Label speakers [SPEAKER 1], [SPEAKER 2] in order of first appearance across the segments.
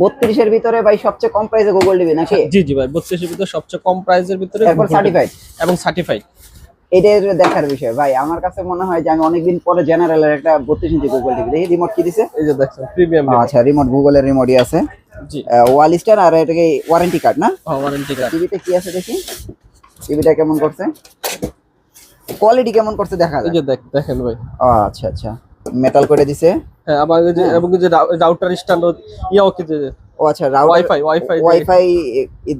[SPEAKER 1] বত্রিশের ভিতরে ভাই সবচেয়ে কম প্রাইসে গুগল টিভি নাকি?
[SPEAKER 2] জি জি ভাই বত্রিশের ভিতরে সবচেয়ে কম প্রাইসের ভিতরে Google
[SPEAKER 1] সার্টিফাইড
[SPEAKER 2] এবং সার্টিফাইড
[SPEAKER 1] এটার দেখার বিষয় ভাই আমার কাছে মনে হয় যে আমি অনেকদিন পরে জেনারেলের একটা বত্রিশ ইঞ্চি গুগল টিভি দেখি। রিমোট কি দিছে?
[SPEAKER 2] এই যে দেখছেন প্রিমিয়াম
[SPEAKER 1] আচ্ছা রিমোট গুগলের রিমোটই আছে।
[SPEAKER 2] জি।
[SPEAKER 1] ওয়াল স্টার আর এটাকে ওয়ারেন্টি কার্ড না?
[SPEAKER 2] ওয়ারেন্টি কার্ড
[SPEAKER 1] টিভিতে কি আছে দেখি? টিভিটা কেমন করছে? কোয়ালিটি কেমন করছে দেখা
[SPEAKER 2] এই যে দেখেন ভাই।
[SPEAKER 1] আচ্ছা আচ্ছা। মেটাল করে দিছে।
[SPEAKER 2] হ্যাঁ আবার যে এবং যে রাউটার স্ট্যান্ড ইয়াও
[SPEAKER 1] ও আচ্ছা
[SPEAKER 2] ওয়াইফাই ওয়াইফাই
[SPEAKER 1] ওয়াইফাই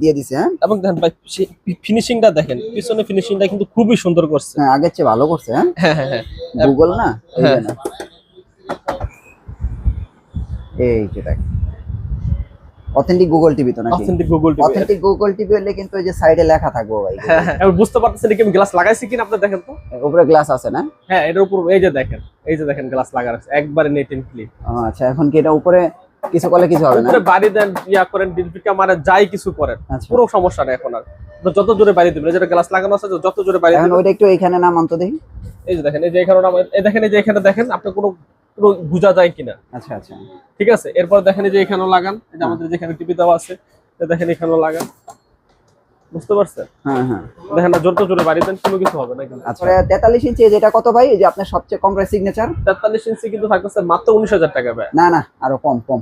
[SPEAKER 1] দিয়ে। দিছে হ্যাঁ?
[SPEAKER 2] এবং দেখেন ভাই ফিনিশিংটা দেখেন পিছনে ফিনিশিংটা কিন্তু খুবই সুন্দর করছে।
[SPEAKER 1] হ্যাঁ আগের চেয়ে ভালো করছে হ্যাঁ?
[SPEAKER 2] হ্যাঁ হ্যাঁ হ্যাঁ।
[SPEAKER 1] গুগল না? এই
[SPEAKER 2] হ্যাঁ।
[SPEAKER 1] যে দেখ। অথেন্টিক গুগল টিভি তো নাকি?
[SPEAKER 2] Authentic Google TV
[SPEAKER 1] authentic Google TV হলে কিন্তু ওই যে সাইডে লেখা থাকবে ভাই।
[SPEAKER 2] হ্যাঁ হ্যাঁ। এবার বুঝতে পারতেছেন কি আমি গ্লাস লাগাইছি কিনা আপনি দেখেন তো?
[SPEAKER 1] উপরে গ্লাস আছে না?
[SPEAKER 2] হ্যাঁ এটার উপর এই যে দেখেন এই যে দেখেন গ্লাস লাগা আছে একবারে নেট এন্ড ক্লিন
[SPEAKER 1] আচ্ছা এখন কি এটা উপরে কিছু করলে কিছু হবে না?
[SPEAKER 2] উপরে বাড়ি দেন ইয়া করেন ডিলপিকা মারেন যাই কিছু করেন
[SPEAKER 1] আচ্ছা।
[SPEAKER 2] পুরো সমস্যা নেই এখন আর। তো যত জোরে বাড়ি দিবেন যেটা গ্লাস লাগানো আছে যত জোরে বাড়ি দিবেন।
[SPEAKER 1] ওইটা একটু এখানে নাম অন্ত দেখি।
[SPEAKER 2] এই যে দেখেন এই যে এখানে নাম- এই দেখেন এই যে এখানে দেখেন আপনি কোনো পুরো বোঝা যায় কিনা।
[SPEAKER 1] আচ্ছা আচ্ছা।
[SPEAKER 2] ঠিক আছে? এরপর দেখেন যে এখানেও লাগান। যে আমাদের যেখানে টিভি দেওয়া আছে দেখেন এখানেও লাগান। বুঝতে পারছেন?
[SPEAKER 1] হ্যাঁ হ্যাঁ।
[SPEAKER 2] দেখেন না জোর তো জোরে বাড়ি দেন কোনো কিছু হবে না কিন্তু।
[SPEAKER 1] আচ্ছা। তেতাল্লিশ ইঞ্চি যেটা কত ভাই? এই যে আপনার সবচেয়ে কম প্রাইস সিগনেচার
[SPEAKER 2] তেতাল্লিশ ইঞ্চি কিন্তু থাকতেছে মাত্র উনিশ হাজার টাকা ব্যয়
[SPEAKER 1] না না আরও কম কম।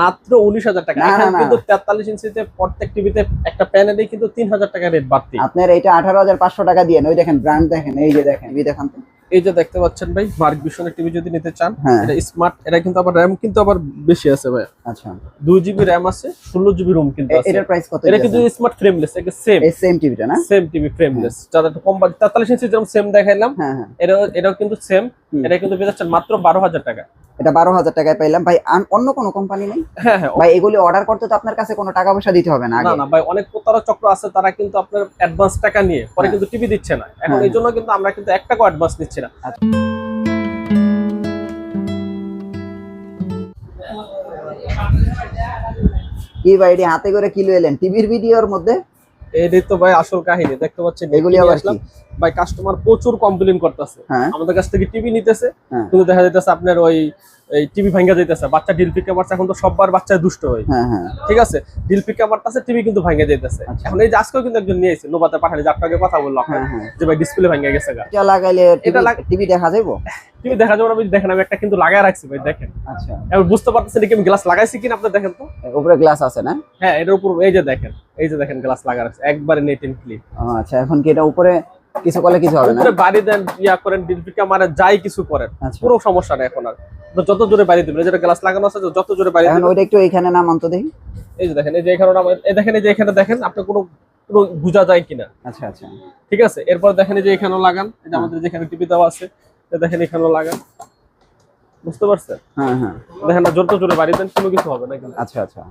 [SPEAKER 2] মাত্র উনিশ হাজার টাকা।
[SPEAKER 1] না, না,
[SPEAKER 2] এখন কিন্তু তেতাল্লিশ ইঞ্চিতে প্রত্যেক টিভিতে একটা প্যানেলে কিন্তু তিন হাজার টাকা রেট বাড়তি।
[SPEAKER 1] আপনার এটা আঠারো হাজার পাঁচশো টাকা দিয়ে ওই দেখেন ব্র্যান্ড দেখেন এই যে দেখেন এই দেখান।
[SPEAKER 2] এই যে দেখতে পাচ্ছেন ভাই মার্ক বিশনের টিভি যদি নিতে চান
[SPEAKER 1] হ্যাঁ।
[SPEAKER 2] এটা স্মার্ট এটা কিন্তু আবার র্যাম কিন্তু আবার বেশি আছে ভাই
[SPEAKER 1] আচ্ছা।
[SPEAKER 2] দুই জিবি র্যাম আছে ষোলো জিবি রুম কিন্তু আছে।
[SPEAKER 1] এটার প্রাইস কত
[SPEAKER 2] এটা কিন্তু স্মার্ট ফ্রেমলেস এটা সেম
[SPEAKER 1] এই সেম টিভিটা না?
[SPEAKER 2] সেম টিভি ফ্রেমলেস যারা একটু কম বাজেট তেতাল্লিশ ইঞ্চি যেরকম সেম দেখাইলাম
[SPEAKER 1] হ্যাঁ হ্যাঁ।
[SPEAKER 2] এটা এটাও কিন্তু সেম। এটা কিন্তু পেয়ে মাত্র বারো হাজার টাকা।
[SPEAKER 1] এটা বারো হাজার টাকায় পাইলাম। ভাই অন্য কোনো কোম্পানি নেই?
[SPEAKER 2] হ্যাঁ হ্যাঁ।
[SPEAKER 1] ভাই এগুলি অর্ডার করতে তো আপনার কাছে কোনো টাকা পয়সা দিতে হবে না
[SPEAKER 2] না না ভাই অনেক প্রতারক চক্র আছে তারা কিন্তু আপনার অ্যাডভান্স টাকা নিয়ে পরে
[SPEAKER 1] হ্যাঁ।
[SPEAKER 2] কিন্তু টিভি দিচ্ছে না। এখন। এই জন্য কিন্তু আমরা কিন্তু এক টাকা অ্যাডভান্স নিচ্ছি না।
[SPEAKER 1] কি ভাই হাতে করে কিলো এলেন? টিভির ভিডিওর মধ্যে?
[SPEAKER 2] এইটাই তো ভাই আসল কাহিনী দেখতে পাচ্ছেন
[SPEAKER 1] এগুলি আবার
[SPEAKER 2] আসলাম।
[SPEAKER 1] কি?
[SPEAKER 2] ভাই কাস্টমার প্রচুর কমপ্লেন করতেছে
[SPEAKER 1] হ্যাঁ
[SPEAKER 2] আমাদের কাছ থেকে টিভি নিতেছে
[SPEAKER 1] হ্যাঁ।
[SPEAKER 2] কিন্তু দেখা যাইতেছে আপনার ওই এই টিভি ভাঙ্গা যাইতেছে বাচ্চা ডিল পিকে এখন তো সববার বাচ্চা দুষ্ট হয়।
[SPEAKER 1] হ্যাঁ হ্যাঁ।
[SPEAKER 2] ঠিক আছে? ডিল পিকে টিভি কিন্তু ভাঙ্গা যাইতেছে।
[SPEAKER 1] আচ্ছা।
[SPEAKER 2] এখন এই যে আজকেও কিন্তু একজন নিয়ে এসেছে নোবাতে পাঠালে যে আপনাকে কথা
[SPEAKER 1] হ্যাঁ
[SPEAKER 2] যে ভাই ডিসপ্লে ভাঙ্গা গেছে
[SPEAKER 1] এটা লাগাইলে
[SPEAKER 2] এটা
[SPEAKER 1] টিভি দেখা যাইবো?
[SPEAKER 2] টিভি দেখা যাবে না দেখেন আমি একটা কিন্তু লাগায় রাখছি ভাই দেখেন।
[SPEAKER 1] আচ্ছা।
[SPEAKER 2] এবার বুঝতে পারতেছেন কি আমি গ্লাস লাগাইছি কিনা আপনি দেখেন তো?
[SPEAKER 1] উপরে গ্লাস আছে না?
[SPEAKER 2] হ্যাঁ এটার উপর এই যে দেখেন এই যে দেখেন গ্লাস লাগা আছে একবারে নেট এন্ড ক্লিন
[SPEAKER 1] আচ্ছা এখন কি এটা উপরে কিছু করলে কিছু হবে না।
[SPEAKER 2] বাড়ি দেন ইয়া করেন ডিল পিকে মারেন যাই কিছু করেন
[SPEAKER 1] আচ্ছা।
[SPEAKER 2] পুরো সমস্যা নেই এখন আর। যত জোরে বাড়ি দিবেন এই যে গ্লাস লাগানো আছে যত জোরে বাড়ি দিবেন।
[SPEAKER 1] ওইটা একটু এখানে নাম অন্ত দেখি।
[SPEAKER 2] এই যে দেখেন এই যে এখানে নাম- এই দেখেন এই যে এখানে দেখেন আপনি কোনো পুরো বোঝা যায় কিনা।
[SPEAKER 1] আচ্ছা আচ্ছা।
[SPEAKER 2] ঠিক আছে? এরপর দেখেন এই যে এখানেও লাগান এই যে আমাদের যেখানে টিভি দেওয়া আছে দেখেন এখানেও লাগান। বুঝতে পারছেন?
[SPEAKER 1] হ্যাঁ হ্যাঁ।
[SPEAKER 2] দেখেন না জোর তো জোরে বাড়ি দেন কোনো কিছু হবে না কিন্তু।
[SPEAKER 1] আচ্ছা আচ্ছা।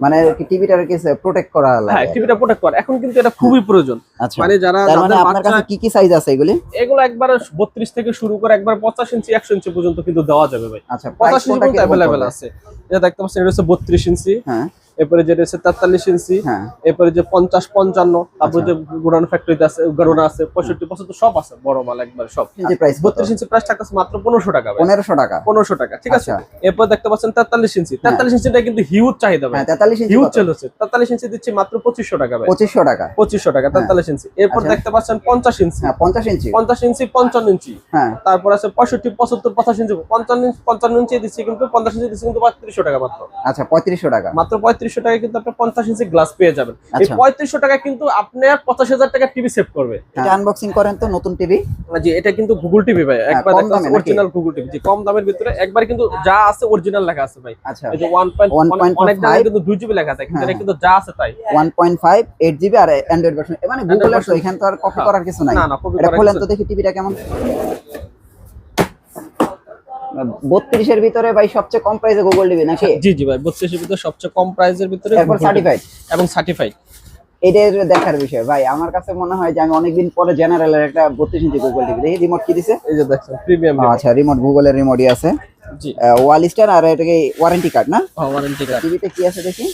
[SPEAKER 1] মানে টিভিটার কি প্রোটেক্ট করা
[SPEAKER 2] হ্যাঁ
[SPEAKER 1] লাগে
[SPEAKER 2] টিভিটা প্রোটেক্ট করা। এখন কিন্তু এটা খুবই প্রয়োজন।
[SPEAKER 1] আচ্ছা।
[SPEAKER 2] মানে যারা
[SPEAKER 1] মানে আপনার কাছে কি কি সাইজ আছে এগুলি?
[SPEAKER 2] এগুলো একবার বত্রিশ থেকে শুরু করে একবার পঞ্চাশ ইঞ্চি একশো ইঞ্চি পর্যন্ত কিন্তু দেওয়া যাবে ভাই।
[SPEAKER 1] আচ্ছা প্রাইস
[SPEAKER 2] পঞ্চাশ ইঞ্চি পর্যন্ত
[SPEAKER 1] अवेलेबल
[SPEAKER 2] আছে। এটা দেখতে পাচ্ছেন এটা হচ্ছে বত্রিশ ইঞ্চি।
[SPEAKER 1] হ্যাঁ।
[SPEAKER 2] এরপরে যেটা হচ্ছে তেতাল্লিশ ইঞ্চি
[SPEAKER 1] হ্যাঁ।
[SPEAKER 2] এরপরে যে পঞ্চাশ পঞ্চান্ন তারপরে
[SPEAKER 1] আচ্ছা।
[SPEAKER 2] যে গুড়ানো ফ্যাক্টরিতে আছে গারোনা আছে পঁয়ষট্টি পঁচাত্তর সব আছে বড় মাল একবার সব।
[SPEAKER 1] প্রাইস
[SPEAKER 2] বত্রিশ ইঞ্চি প্রাইস থাকতেছে মাত্র পনেরোশো টাকা
[SPEAKER 1] পনেরোশো টাকা।
[SPEAKER 2] পনেরোশো টাকা ঠিক আছে?
[SPEAKER 1] আচ্ছা।
[SPEAKER 2] এরপর দেখতে পাচ্ছেন তেতাল্লিশ ইঞ্চি। তেতাল্লিশ ইঞ্চিটা কিন্তু হিউজ চাহিদা ভাই।
[SPEAKER 1] হ্যাঁ তেতাল্লিশ
[SPEAKER 2] হিউজ? সেল হচ্ছে। তেতাল্লিশ ইঞ্চি দিচ্ছি মাত্র পঁচিশশো টাকা ভাই।
[SPEAKER 1] পঁচিশশো টাকা।
[SPEAKER 2] পঁচিশশো টাকা তেতাল্লিশ ইঞ্চি। এরপর
[SPEAKER 1] আচ্ছা।
[SPEAKER 2] দেখতে পাচ্ছেন পঞ্চাশ ইঞ্চি।
[SPEAKER 1] হ্যাঁ পঞ্চাশ ইঞ্চি।
[SPEAKER 2] পঞ্চাশ ইঞ্চি পঞ্চান্ন ইঞ্চি।
[SPEAKER 1] হ্যাঁ।
[SPEAKER 2] তারপর আছে পঁয়ষট্টি পঁচাত্তর পঁচাশি ইঞ্চি। পঞ্চান্ন ইঞ্চি পঞ্চান্ন ইঞ্চি দিচ্ছি কিন্তু পঞ্চাশ ইঞ্চি দিচ্ছি কিন্তু পঁয়ত্রিশশো টাকা মাত্র।
[SPEAKER 1] আচ্ছা পঁয়ত্রিশশো টাকা।
[SPEAKER 2] মাত্র পঁয়ত্রিশশো টাকা কিন্তু আপনি পঞ্চাশ ইঞ্চি গ্লাস পেয়ে যাবেন। এই
[SPEAKER 1] আচ্ছা।
[SPEAKER 2] পঁয়ত্রিশশো টাকা কিন্তু আপনার পঁচাশ হাজার টাকা টিভি সেভ করবে।
[SPEAKER 1] আনবক্সিং করেন তো নতুন টিভি
[SPEAKER 2] জি এটা কিন্তু গুগল টিভি ভাই। একবার
[SPEAKER 1] হ্যাঁ, কম
[SPEAKER 2] অরিজিনাল গুগল টিভি কম দামের ভিতরে। একবার কিন্তু যা আছে অরিজিনাল লেখা আছে ভাই।
[SPEAKER 1] আচ্ছা।
[SPEAKER 2] এই যে
[SPEAKER 1] 1.5
[SPEAKER 2] অনেক কিন্তু দুই জিবি লেখা আছে। কিন্তু
[SPEAKER 1] হ্যাঁ।
[SPEAKER 2] এটা কিন্তু যা আছে তাই।
[SPEAKER 1] One point five eight GB আর অ্যান্ড্রয়েড ভার্সন মানে গুগল তো
[SPEAKER 2] version-
[SPEAKER 1] এখানে তো আর কপি
[SPEAKER 2] হ্যাঁ।
[SPEAKER 1] করার কিছু নাই।
[SPEAKER 2] না না কপি
[SPEAKER 1] এটা খোলেন তো দেখি টিভিটা কেমন? বত্রিশের ভিতরে ভাই সবচেয়ে কম প্রাইসে গুগল টিভি নাকি?
[SPEAKER 2] জি জি ভাই বত্রিশের ভিতরে সবচেয়ে কম প্রাইসের ভিতরে Google
[SPEAKER 1] সার্টিফাইড
[SPEAKER 2] এবং সার্টিফাইড
[SPEAKER 1] এটার দেখার বিষয় ভাই আমার কাছে মনে হয় যে আমি অনেকদিন পরে জেনারেলের একটা বত্রিশ ইঞ্চি গুগল টিভি দেখি রিমোট কি দিছে?
[SPEAKER 2] এই যে দেখছেন প্রিমিয়াম
[SPEAKER 1] আচ্ছা রিমোট গুগলের রিমোটই আছে।
[SPEAKER 2] জি।
[SPEAKER 1] ওয়াল স্টার আর এটাকে ওয়ারেন্টি কার্ড না?
[SPEAKER 2] ওয়ারেন্টি কার্ড
[SPEAKER 1] টিভিতে কি আছে দেখি?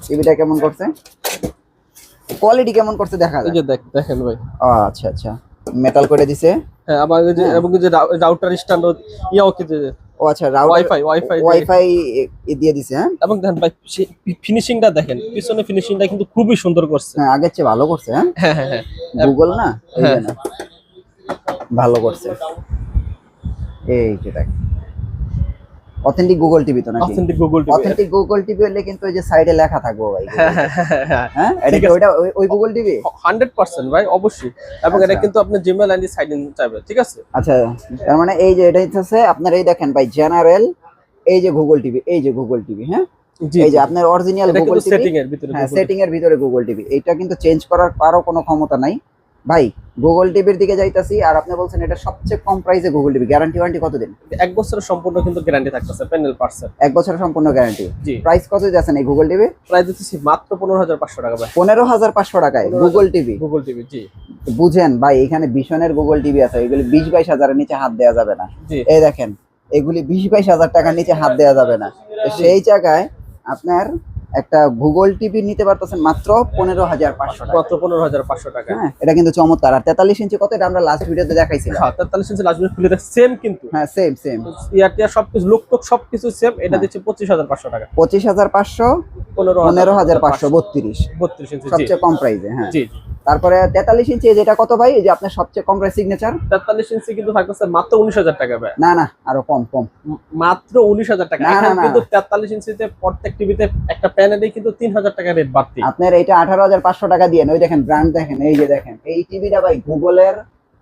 [SPEAKER 1] টিভিটা কেমন করছে? কোয়ালিটি কেমন করছে দেখা
[SPEAKER 2] এই
[SPEAKER 1] যায়
[SPEAKER 2] যে দেখ দেখেন ভাই।
[SPEAKER 1] আচ্ছা আচ্ছা। মেটাল করে দিছে।
[SPEAKER 2] হ্যাঁ আবার যে। এবং যে রাউটার স্ট্যান্ড ইয়াও কি
[SPEAKER 1] ও আচ্ছা রাউটার
[SPEAKER 2] ওয়াইফাই ওয়াইফাই
[SPEAKER 1] ওয়াইফাই দিয়ে দিছে হ্যাঁ?
[SPEAKER 2] এবং দেখেন ভাই ফিনিশিংটা দেখেন পিছনে ফিনিশিংটা কিন্তু খুবই সুন্দর করছে।
[SPEAKER 1] হ্যাঁ আগের চেয়ে ভালো করছে হ্যাঁ?
[SPEAKER 2] হ্যাঁ হ্যাঁ হ্যাঁ।
[SPEAKER 1] গুগল না? এই
[SPEAKER 2] হ্যাঁ।
[SPEAKER 1] ভালো করছে। এই যে অথেন্টিক গুগল টিভি তো নাকি?
[SPEAKER 2] Authentic Google TV
[SPEAKER 1] authentic Google TV হলে কিন্তু ওই যে সাইডে লেখা থাকব ভাই।
[SPEAKER 2] হ্যাঁ হ্যাঁ হ্যাঁ হ্যাঁ?
[SPEAKER 1] এটা। ওইটা ওই- গুগল টিভি
[SPEAKER 2] হান্ড্রেড পার্সেন্ট ভাই অবশ্যই। এবং এটা
[SPEAKER 1] আচ্ছা।
[SPEAKER 2] কিন্তু আপনি জিমেল আইডি সাইড ইন চাইবে ঠিক আছে?
[SPEAKER 1] আচ্ছা তার মানে এই যে এটা হচ্ছে আপনার এই দেখেন ভাই জেনারেল এই যে গুগল টিভি এই যে গুগল টিভি হ্যাঁ? এই যে আপনার অরিজিনাল গুগল টিভি
[SPEAKER 2] সেটিং এর ভিতরে
[SPEAKER 1] হ্যাঁ সেটিং এর ভিতরে গুগল টিভি এটা কিন্তু চেঞ্জ করার কারও কোনো ক্ষমতা নাই। ভাই গুগল টিভির দিকে যাইতাছি আর আপনি বলছেন এটা সবচেয়ে কম প্রাইসে গুগল টিভি গ্যারান্টি ওয়ারেন্টি কতদিন?
[SPEAKER 2] এক বছরের সম্পূর্ণ কিন্তু গ্যারান্টি থাকতেছে প্যানেল পার্সেল
[SPEAKER 1] এক বছরের সম্পূর্ণ গ্যারান্টি
[SPEAKER 2] জি।
[SPEAKER 1] প্রাইস কত যাচ্ছেন এই গুগল টিভি
[SPEAKER 2] প্রায় দিতেছি মাত্র পনেরো হাজার পাঁচশো টাকা ভাই।
[SPEAKER 1] পনেরো হাজার পাঁচশো টাকায় গুগল টিভি
[SPEAKER 2] গুগল টিভি জি।
[SPEAKER 1] বুঝেন ভাই এখানে ভীষণের গুগল টিভি আছে এগুলি বিশ বাইশ হাজারের নিচে হাত দেওয়া যাবে না। এই দেখেন এগুলি বিশ বাইশ হাজার টাকার নিচে হাত দেওয়া যাবে না। সেই জায়গায় আপনার একটা গুগল টিভি নিতে পারতেছেন মাত্র পনেরো হাজার পাঁচশো
[SPEAKER 2] মাত্র পনেরো হাজার পাঁচশো টাকা।
[SPEAKER 1] হ্যাঁ এটা কিন্তু চমৎকার। আর তেতাল্লিশ ইঞ্চি কত? এটা আমরা লাস্ট ভিডিওতে দেখাইছি
[SPEAKER 2] হ্যাঁ তেতাল্লিশ ইঞ্চি লাস্ট খুলে সেম কিন্তু।
[SPEAKER 1] হ্যাঁ সেম সেম
[SPEAKER 2] ইয়ার টিয়ার সবকিছু লোক টুক সবকিছু সেম এটা দিচ্ছে পঁচিশ হাজার পাঁচশো টাকা।
[SPEAKER 1] পঁচিশ হাজার পাঁচশো
[SPEAKER 2] পনেরো
[SPEAKER 1] হাজার পাঁচশো বত্রিশ।
[SPEAKER 2] বত্রিশ
[SPEAKER 1] সবচেয়ে কম প্রাইসে হ্যাঁ।
[SPEAKER 2] জি।
[SPEAKER 1] তারপরে তেতাল্লিশ ইঞ্চি যেটা কত ভাই? যে আপনার সবচেয়ে কম প্রাইস সিগনেচার
[SPEAKER 2] তেতাল্লিশ ইঞ্চি কিন্তু থাকতেছে মাত্র উনিশ হাজার টাকা ভাই।
[SPEAKER 1] না না আরও কম কম।
[SPEAKER 2] মাত্র উনিশ হাজার টাকা। কিন্তু তেতাল্লিশ ইঞ্চিতে প্রত্যেক টিভিতে একটা প্যানেলে কিন্তু তিন হাজার টাকা রেট বাড়তি।
[SPEAKER 1] আপনার এইটা আঠারো হাজার পাঁচশো টাকা দিয়ে ওই দেখেন ব্র্যান্ড দেখেন এই যে দেখেন। এই টিভিটা ভাই গুগলের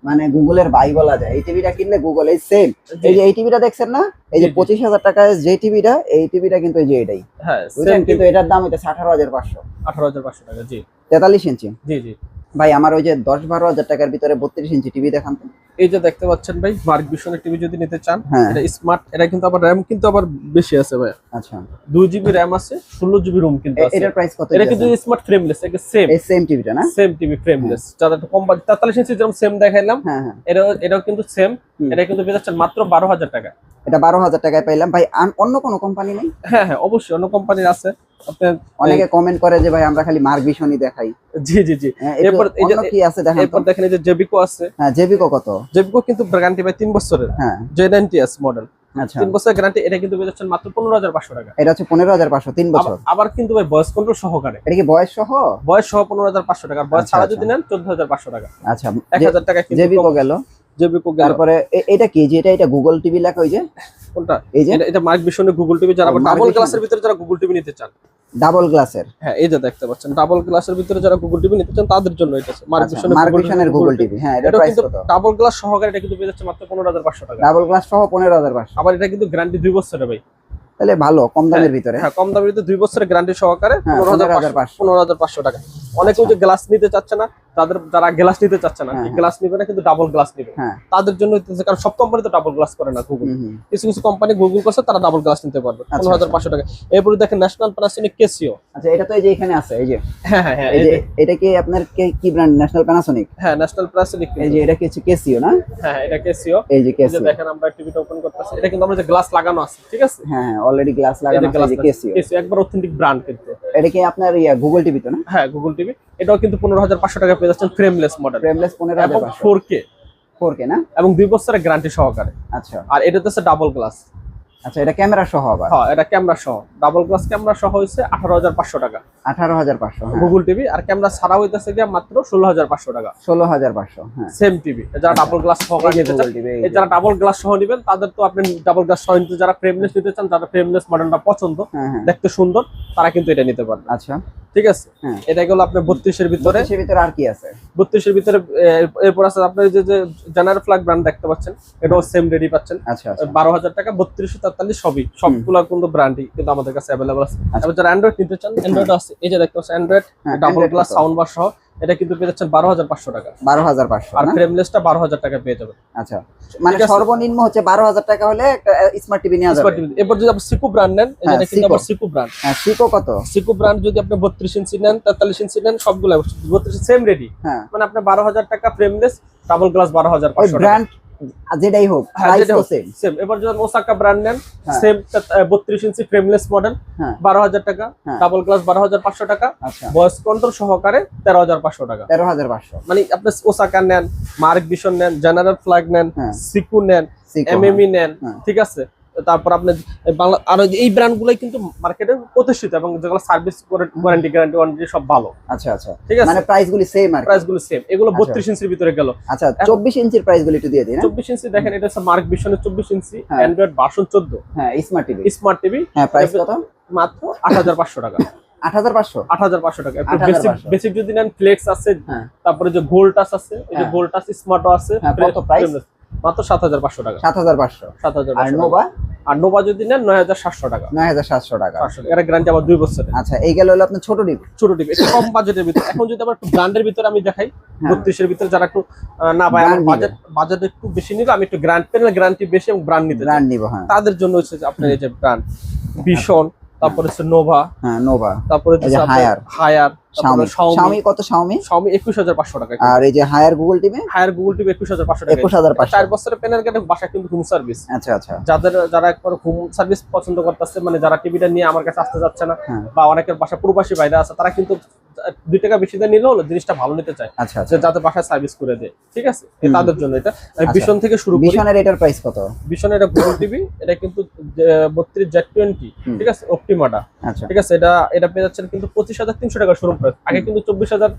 [SPEAKER 1] মানে গুগলের বাই বলা যায়। এই টিভিটা কিনলে গুগল এই সেম এই যে এই টিভিটা দেখছেন না? এই যে। পঁচিশ হাজার টাকায় যে টিভিটা এই টিভিটা কিন্তু এই যে এটাই।
[SPEAKER 2] হ্যাঁ
[SPEAKER 1] কিন্তু এটার দাম হইতেছে আঠারো হাজার পাঁচশো।
[SPEAKER 2] আঠারো হাজার পাঁচশো টাকা জি।
[SPEAKER 1] তেতাল্লিশ ইঞ্চি।
[SPEAKER 2] জি জি।
[SPEAKER 1] ভাই আমার ওই যে দশ বারো হাজার টাকার ভিতরে বত্রিশ ইঞ্চি টিভি দেখান তো।
[SPEAKER 2] এই যে দেখতে পাচ্ছেন ভাই মার্ক বিশনের টিভি যদি নিতে চান
[SPEAKER 1] হ্যাঁ।
[SPEAKER 2] এটা স্মার্ট এটা কিন্তু আবার র্যাম কিন্তু আবার বেশি আছে ভাই।
[SPEAKER 1] আচ্ছা।
[SPEAKER 2] দুই জিবি র্যাম আছে ষোলো জিবি রুম কিন্তু আছে।
[SPEAKER 1] এটার প্রাইস কত
[SPEAKER 2] এটা কিন্তু স্মার্ট ফ্রেমলেস এটা সেম
[SPEAKER 1] এই সেম টিভিটা না?
[SPEAKER 2] সেম টিভি ফ্রেমলেস যারা একটু কম বাজেট তেতাল্লিশ ইঞ্চি যেরকম সেম দেখাইলাম
[SPEAKER 1] হ্যাঁ হ্যাঁ।
[SPEAKER 2] এটা এটাও কিন্তু সেম এটা কিন্তু যাচ্ছেন মাত্র বারো হাজার টাকা।
[SPEAKER 1] এটা বারো হাজার টাকায় পাইলাম। ভাই অন্য কোনো কোম্পানি নেই?
[SPEAKER 2] হ্যাঁ হ্যাঁ অবশ্যই অন্য কোম্পানির আছে।
[SPEAKER 1] অনেকে কমেন্ট করে যে ভাই আমরা খালি মার্ক ভিশনই দেখাই।
[SPEAKER 2] জি জি জি।
[SPEAKER 1] হ্যাঁ,
[SPEAKER 2] এরপর এই যে-
[SPEAKER 1] কি আছে দেখেন
[SPEAKER 2] এরপর দেখেন এই যে জেবিকো আছে।
[SPEAKER 1] হ্যাঁ জেবিকো কত?
[SPEAKER 2] জেবিকো কিন্তু গ্যারান্টি পায় তিন বছরের।
[SPEAKER 1] হ্যাঁ।
[SPEAKER 2] জে নাইনটি এস মডেল
[SPEAKER 1] আচ্ছা।
[SPEAKER 2] তিন বছরের গ্যারান্টি এটা কিন্তু পেয়ে যাচ্ছেন মাত্র পনেরো হাজার পাঁচশো টাকা।
[SPEAKER 1] এটা হচ্ছে পনেরো হাজার পাঁচশো তিন বছর।
[SPEAKER 2] আবার- কিন্তু ভাই ভয়েস কন্ট্রোল সহকারে।
[SPEAKER 1] এটা কি বয়স সহ?
[SPEAKER 2] বয়স সহ পনেরো হাজার পাঁচশো টাকা আর বয়স
[SPEAKER 1] আচ্ছা,
[SPEAKER 2] ছাড়া
[SPEAKER 1] আচ্ছা।
[SPEAKER 2] যদি নেন চোদ্দ হাজার পাঁচশো টাকা।
[SPEAKER 1] আচ্ছা
[SPEAKER 2] এক হাজার টাকা কিন্তু
[SPEAKER 1] জেবিকো গেল। তারপরে এটা কি? যে এটা এটা গুগল টিভি লেখা ওই যে?
[SPEAKER 2] কোনটা?
[SPEAKER 1] এই যে?
[SPEAKER 2] এটা মার্ক বিশনে গুগল টিভি যারা ডাবল। গ্লাসের ভিতরে যারা গুগল টিভি নিতে চান।
[SPEAKER 1] ডাবল গ্লাসের
[SPEAKER 2] হ্যাঁ এই যে দেখতে পাচ্ছেন। ডাবল গ্লাসের ভিতরে যারা গুগল টিভি নিতে চান তাদের জন্য এটা
[SPEAKER 1] আচ্ছা গুগল টিভি হ্যাঁ এটা প্রাইস কত?
[SPEAKER 2] ডাবল গ্লাস সহকারে এটা কিন্তু পেয়ে যাচ্ছে মাত্র পনেরো হাজার পাঁচশো টাকা।
[SPEAKER 1] ডাবল গ্লাস সহ পনেরো হাজার পাঁচশো।
[SPEAKER 2] আবার এটা কিন্তু গ্যারান্টি দুই বছরের ভাই।
[SPEAKER 1] তাহলে ভালো কম দামের ভিতরে।
[SPEAKER 2] হ্যাঁ কম দামের ভিতরে দুই বছরের গ্যারান্টি সহকারে
[SPEAKER 1] হ্যাঁ,
[SPEAKER 2] পনেরো হাজার
[SPEAKER 1] 15,500
[SPEAKER 2] পাঁচশো। পনেরো হাজার পাঁচশো টাকা। অনেকে যে গ্লাস নিতে চাচ্ছে না তাদের যারা গ্লাস নিতে চাচ্ছে না
[SPEAKER 1] হ্যাঁ, হ্যাঁ।
[SPEAKER 2] গ্লাস নিবে না কিন্তু ডাবল গ্লাস নিবে।
[SPEAKER 1] হ্যাঁ।
[SPEAKER 2] তাদের জন্য কারণ সব কোম্পানি তো ডাবল গ্লাস করে না গুগল। কিছু কিছু কোম্পানি গুগল করছে তারা ডাবল গ্লাস নিতে পারবে।
[SPEAKER 1] আচ্ছা,
[SPEAKER 2] পনেরো হাজার পাঁচশো টাকা। এরপরে দেখেন ন্যাশনাল প্যানাসোনিক কেসিও
[SPEAKER 1] আচ্ছা এটা তো এই যে এখানে আছে এই যে।
[SPEAKER 2] হ্যাঁ হ্যাঁ হ্যাঁ
[SPEAKER 1] এই যে এটা কি আপনার কে- ব্র্যান্ড ন্যাশনাল প্যানাসোনিক
[SPEAKER 2] হ্যাঁ ন্যাশনাল প্যানাসোনিক
[SPEAKER 1] এই যে এটা কি হচ্ছে কেসিও না?
[SPEAKER 2] হ্যাঁ হ্যাঁ, এটা কেসিও
[SPEAKER 1] এই যে কেসিও
[SPEAKER 2] দেখেন আমরা টিভিটা ওপেন করতেছি। এটা কিন্তু আমরা যে গ্লাস লাগানো আছে ঠিক আছে?
[SPEAKER 1] হ্যাঁ হ্যাঁ অলরেডি গ্লাস লাগানো আছে এই যে কেসিও
[SPEAKER 2] কেসিও একবার অথেন্টিক ব্র্যান্ড কিন্তু।
[SPEAKER 1] এটা কি আপনার ইয়া গুগল টিভি তো না?
[SPEAKER 2] হ্যাঁ গুগল টিভি এটাও কিন্তু পনেরো হাজার পাঁচশো টাকা পেয়ে যাচ্ছেন ফ্রেমলেস মডেল
[SPEAKER 1] ফ্রেমলেস পনেরো হাজার
[SPEAKER 2] এবং
[SPEAKER 1] পাঁচশো।
[SPEAKER 2] ফোর কে
[SPEAKER 1] ফোর কে না?
[SPEAKER 2] এবং দুই বছরের গ্যারান্টি সহকারে।
[SPEAKER 1] আচ্ছা।
[SPEAKER 2] আর এটা হচ্ছে ডাবল গ্লাস
[SPEAKER 1] আচ্ছা এটা ক্যামেরা সহ আবার?
[SPEAKER 2] হ্যাঁ এটা ক্যামেরা সহ। ডাবল গ্লাস ক্যামেরা সহ হয়েছে আঠারো হাজার পাঁচশো টাকা।
[SPEAKER 1] আঠারো হাজার পাঁচশো হ্যাঁ।
[SPEAKER 2] গুগল টিভি আর ক্যামেরা ছাড়া হইতেছে গিয়ে মাত্র ষোলো হাজার পাঁচশো টাকা।
[SPEAKER 1] ষোলো হাজার পাঁচশো হ্যাঁ।
[SPEAKER 2] সেম টিভি যারা ডাবল গ্লাস সহ
[SPEAKER 1] এই যে
[SPEAKER 2] নিতে চান,
[SPEAKER 1] গুগল টিভি
[SPEAKER 2] এই যারা ডাবল গ্লাস সহ নিবেন তাদের তো আপনি ডাবল গ্লাস সহ নিতে যারা ফ্রেমলেস নিতে চান যারা ফ্রেমলেস মডেলটা পছন্দ
[SPEAKER 1] হ্যাঁ হ্যাঁ।
[SPEAKER 2] দেখতে সুন্দর তারা কিন্তু এটা নিতে পারবে
[SPEAKER 1] আচ্ছা।
[SPEAKER 2] ঠিক আছে?
[SPEAKER 1] হ্যাঁ।
[SPEAKER 2] এটা গেলো আপনার বত্রিশের ভিতরে।
[SPEAKER 1] ভিতরে আর কি আছে?
[SPEAKER 2] বত্রিশের ভিতরে এরপর আছে আপনার যে যে জেনারেল ফ্ল্যাগ ব্র্যান্ড দেখতে পাচ্ছেন এটাও সেম রেডি পাচ্ছেন।
[SPEAKER 1] আচ্ছা আচ্ছা।
[SPEAKER 2] বারো হাজার টাকা বত্রিশশো তেতাল্লিশ সবই সবগুলো কিন্তু ব্র্যান্ডই কিন্তু আমাদের কাছে অ্যাভেলেবল আছে।
[SPEAKER 1] আচ্ছা।
[SPEAKER 2] যারা অ্যান্ড্রয়েড নিতে চান অ্যান্ড্রয়েড আছে এই যে দেখতে পাচ্ছেন অ্যান্ড্রয়েড ডাবল
[SPEAKER 1] কত?
[SPEAKER 2] সাউন্ড বার সহ এটা কিন্তু পেয়ে যাচ্ছেন বারো হাজার পাঁচশো টাকা।
[SPEAKER 1] বারো হাজার পাঁচশো
[SPEAKER 2] আর? ফ্রেমলেসটা বারো হাজার টাকা পেয়ে যাবে
[SPEAKER 1] আচ্ছা মানে সর্বনিম্ন হচ্ছে বারো হাজার টাকা হলে একটা স্মার্ট টিভি
[SPEAKER 2] Smart
[SPEAKER 1] যাবে।
[SPEAKER 2] TV এরপর যদি আপনি সিকু ব্র্যান্ড নেন এই যে
[SPEAKER 1] হ্যাঁ,
[SPEAKER 2] এটা কিন্তু। আবার সিকু ব্র্যান্ড
[SPEAKER 1] হ্যাঁ সিকো কত?
[SPEAKER 2] সিকু ব্র্যান্ড যদি আপনি বত্রিশ ইঞ্চি নেন তেতাল্লিশ ইঞ্চি নেন সবগুলো বত্রিশ সেম রেডি
[SPEAKER 1] হ্যাঁ।
[SPEAKER 2] মানে আপনি বারো হাজার টাকা ফ্রেমলেস ডাবল গ্লাস বারো হাজার
[SPEAKER 1] ব্র্যান্ড যেটাই হোক
[SPEAKER 2] হ্যাঁ,
[SPEAKER 1] প্রাইস তো সেম
[SPEAKER 2] সেম এবার যদি ওসাকা ব্র্যান্ড নেন
[SPEAKER 1] হ্যাঁ।
[SPEAKER 2] সেম বত্রিশ ইঞ্চি ফ্রেমলেস মডেল
[SPEAKER 1] হ্যাঁ
[SPEAKER 2] বারো হাজার টাকা
[SPEAKER 1] হ্যাঁ।
[SPEAKER 2] ডাবল গ্লাস বারো হাজার পাঁচশো টাকা
[SPEAKER 1] আচ্ছা
[SPEAKER 2] ভয়েস কন্ট্রোল সহকারে তেরো হাজার পাঁচশো টাকা
[SPEAKER 1] তেরো হাজার পাঁচশো
[SPEAKER 2] মানে আপনি ওসাকা নেন মার্ক ভিশন নেন জেনারেল ফ্ল্যাগ নেন
[SPEAKER 1] হ্যাঁ।
[SPEAKER 2] সিকু নেন
[SPEAKER 1] সিকো
[SPEAKER 2] এমএমই নেন
[SPEAKER 1] হ্যাঁ।
[SPEAKER 2] ঠিক আছে তারপর আপনার এই বাংলা আর এই ব্র্যান্ডগুলোই কিন্তু মার্কেটে প্রতিষ্ঠিত এবং যেগুলো সার্ভিস ওয়ারেন্টি গ্যারান্টি ওয়ারেন্টি সব ভালো।
[SPEAKER 1] আচ্ছা আচ্ছা।
[SPEAKER 2] ঠিক আছে?
[SPEAKER 1] মানে প্রাইস গুলি সেম আর কি।
[SPEAKER 2] প্রাইসগুলো সেম এগুলো
[SPEAKER 1] আচ্ছা।
[SPEAKER 2] বত্রিশ ইঞ্চির ভিতরে গেল।
[SPEAKER 1] আচ্ছা চব্বিশ ইঞ্চির প্রাইস গুলি একটু দিয়ে দিন হ্যাঁ?
[SPEAKER 2] চব্বিশ ইঞ্চি দেখেন এটা হচ্ছে মার্ক বিশনের চব্বিশ ইঞ্চি
[SPEAKER 1] হ্যাঁ।
[SPEAKER 2] অ্যান্ড্রয়েড বাসন চোদ্দ।
[SPEAKER 1] হ্যাঁ স্মার্ট টিভি
[SPEAKER 2] স্মার্ট টিভি
[SPEAKER 1] হ্যাঁ প্রাইস কত?
[SPEAKER 2] মাত্র আট হাজার পাঁচশো টাকা।
[SPEAKER 1] আট হাজার পাঁচশো?
[SPEAKER 2] আট হাজার পাঁচশো টাকা।
[SPEAKER 1] 8,500
[SPEAKER 2] বেসিক যদি নেন ফ্লেক্স আছে
[SPEAKER 1] হ্যাঁ।
[SPEAKER 2] তারপরে যে গোল্ড টাচ আছে এই যে
[SPEAKER 1] হ্যাঁ।
[SPEAKER 2] গোল্ড টাচ স্মার্টও আছে
[SPEAKER 1] হ্যাঁ, কত price?
[SPEAKER 2] মাত্র সাত হাজার পাঁচশো টাকা।
[SPEAKER 1] সাত হাজার পাঁচশো।
[SPEAKER 2] সাত হাজার
[SPEAKER 1] আর নোভা?
[SPEAKER 2] আর নোভা যদি নেন নয় হাজার সাতশো টাকা।
[SPEAKER 1] নয় হাজার সাতশো টাকা।
[SPEAKER 2] এটা গ্যারান্টি আবার দুই বছরের।
[SPEAKER 1] আচ্ছা এই গেল হলো আপনার ছোট টিভি
[SPEAKER 2] ছোট টিভি একটু কম বাজেটের ভিতরে। এখন যদি আবার একটু ব্র্যান্ডের ভিতরে আমি দেখাই
[SPEAKER 1] হ্যাঁ।
[SPEAKER 2] বত্রিশের ভিতরে যারা একটু না ভাই আমার বাজেট বাজেট একটু বেশি নিবে আমি একটু গ্র্যান্ড পেনের গ্যারান্টি বেশি এবং ব্র্যান্ড নিতে।
[SPEAKER 1] ব্র্যান্ড নিব হ্যাঁ।
[SPEAKER 2] তাদের জন্য হচ্ছে যে আপনার এই যে ব্র্যান্ড ভীষণ তারপরে হচ্ছে নোভা।
[SPEAKER 1] হ্যাঁ নোভা।
[SPEAKER 2] তারপরে
[SPEAKER 1] Haier,
[SPEAKER 2] Haier
[SPEAKER 1] Xiaomi
[SPEAKER 2] Xiaomi
[SPEAKER 1] Xiaomi কত শাওমি
[SPEAKER 2] শাওমি একুশ হাজার পাঁচশো টাকা
[SPEAKER 1] আর এই যে Haier Google TV
[SPEAKER 2] Haier Google TV একুশ হাজার পাঁচশো টাকা।
[SPEAKER 1] একুশ হাজার পাঁচশো।
[SPEAKER 2] চার বছরের পেনের গেটে বাসা কিন্তু হোম সার্ভিস
[SPEAKER 1] আচ্ছা আচ্ছা।
[SPEAKER 2] যাদের যারা একবার হোম সার্ভিস পছন্দ করতেছে মানে যারা টিভিটা নিয়ে আমার কাছে আসতে যাচ্ছে না
[SPEAKER 1] হ্যাঁ।
[SPEAKER 2] বা অনেকের বাসা প্রবাসী বাইরে আছে তারা কিন্তু দুই টাকা বেশি দিয়ে নিলেও জিনিসটা ভালো নিতে চায়।
[SPEAKER 1] আচ্ছা আচ্ছা।
[SPEAKER 2] যাতে বাসায় সার্ভিস করে দেয় ঠিক আছে? তাদের জন্য এটা। ভীষণ থেকে শুরু করি।
[SPEAKER 1] এটার প্রাইস কত?
[SPEAKER 2] ভীষণ এটা গুগল টিভি এটা কিন্তু বত্রিশ জেড টোয়েন্টি ঠিক আছে? অপটিমাটা ঠিক আছে? এটা এটা পেয়ে যাচ্ছেন কিন্তু পঁচিশ হাজার তিনশো টাকা শোরুম আগে কিন্তু চব্বিশ হাজার